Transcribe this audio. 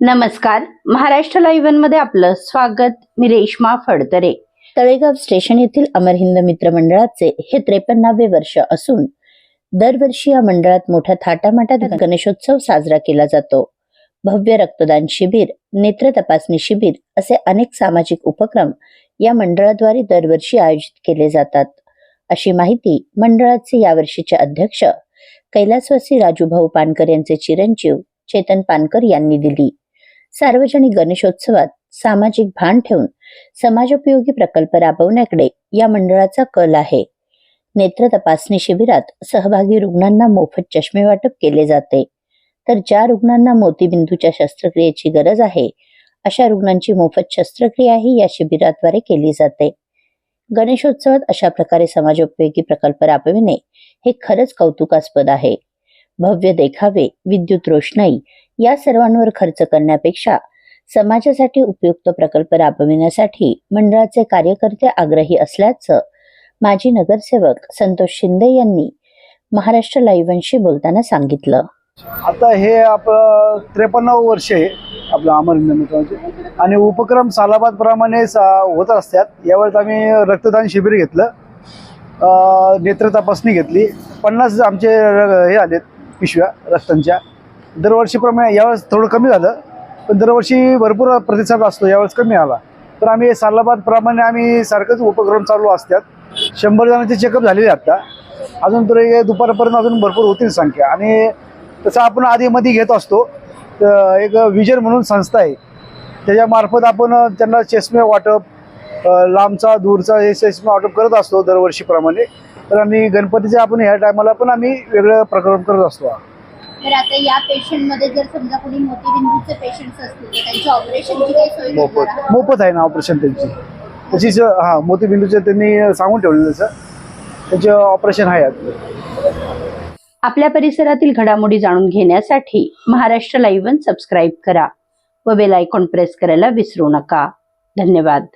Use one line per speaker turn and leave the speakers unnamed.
नमस्कार. महाराष्ट्र लाईव्हमध्ये आपलं स्वागत. मी रेश्मा फडतरे. तळेगाव स्टेशन येथील अमर हिंद मित्र मंडळाचे हे त्रेपन्नावे वर्ष असून दरवर्षी या मंडळात मोठ्या थाटामाटात गणेशोत्सव साजरा केला जातो. भव्य रक्तदान शिबिर नेत्र तपासणी शिबिर असे अनेक सामाजिक उपक्रम या मंडळाद्वारे दरवर्षी आयोजित केले जातात. अशी माहिती मंडळाचे यावर्षीचे अध्यक्ष कैलासवासी राजूभाऊ पानकर यांचे चिरंजीव चेतन पानकर यांनी दिली. सार्वजनिक गणेशोत्सवात सामाजिक भान ठेवून समाजोपयोगी प्रकल्प राबवण्याकडे या मंडळाचा कल आहे. नेत्र तपासणी शिबिरात सहभागी रुग्णांना मोफत चष्मे वाटप केले जाते. तर ज्या रुग्णांना मोतीबिंदूच्या शस्त्रक्रियेची गरज आहे अशा रुग्णांची मोफत शस्त्रक्रियाही या शिबिराद्वारे केली जाते. गणेशोत्सवात अशा प्रकारे समाजोपयोगी प्रकल्प राबविणे हे खरंच कौतुकास्पद आहे. भव्य देखावे विद्युत रोषणाई या सर्वांवर खर्च करण्यापेक्षा समाजासाठी उपयुक्त प्रकल्प राबविण्यासाठी मंडळाचे कार्यकर्ते आग्रही असल्याचं माजी नगरसेवक संतोष शिंदे यांनी महाराष्ट्र लाईव्हशी बोलताना सांगितलं.
आता हे आपलं त्रेपन्न वर्ष आहे आपलं अमर मित्रांचे. आणि उपक्रम सालाबाद प्रमाणे होत असतात. यावेळेस आम्ही रक्तदान शिबिर घेतलं. नेत्र तपासणी घेतली. पन्नास आमचे हे आलेत पिशव्या रक्तांच्या. दरवर्षीप्रमाणे यावेळेस थोडं कमी झालं पण दरवर्षी भरपूर प्रतिसाद असतो यावेळेस कमी आला. तर आम्ही सालाबादप्रमाणे आम्ही सारखंच उपक्रम चालू असतात. शंभर जणांचे चेकअप झालेले आत्ता अजून तर हे दुपारपर्यंत अजून भरपूर होतील संख्या. आणि तसं आपण आधीमध्ये घेत असतो. तर एक विजन म्हणून संस्था आहे. त्याच्यामार्फत आपण त्यांना चष्मे वाटप लांबचा दूरचा हे चष्मे वाटप करत असतो दरवर्षीप्रमाणे. तर आणि गणपतीचे आपण ह्या टायमाला पण आम्ही वेगळं प्रकरण करत असतो.
तर आता या पेशंटमध्ये जर समजा कोणी मोतीबिंदूचे पेशंट्स असतील तर त्यांच्या ऑपरेशनची काही सोय
मोफत.
करणार आहात?
मोफत आहे ना ऑपरेशन त्यांची. तशीच हां मोतीबिंदूचे त्यांनी सांगून ठेवलेलं तसं त्यांचे ऑपरेशन आहे आता.
आपल्या परिसरातील घडामोडी जाणून घेण्यासाठी महाराष्ट्र लाईव्ह सबस्क्राईब करा व बेल आयकॉन प्रेस करायला विसरू नका. धन्यवाद.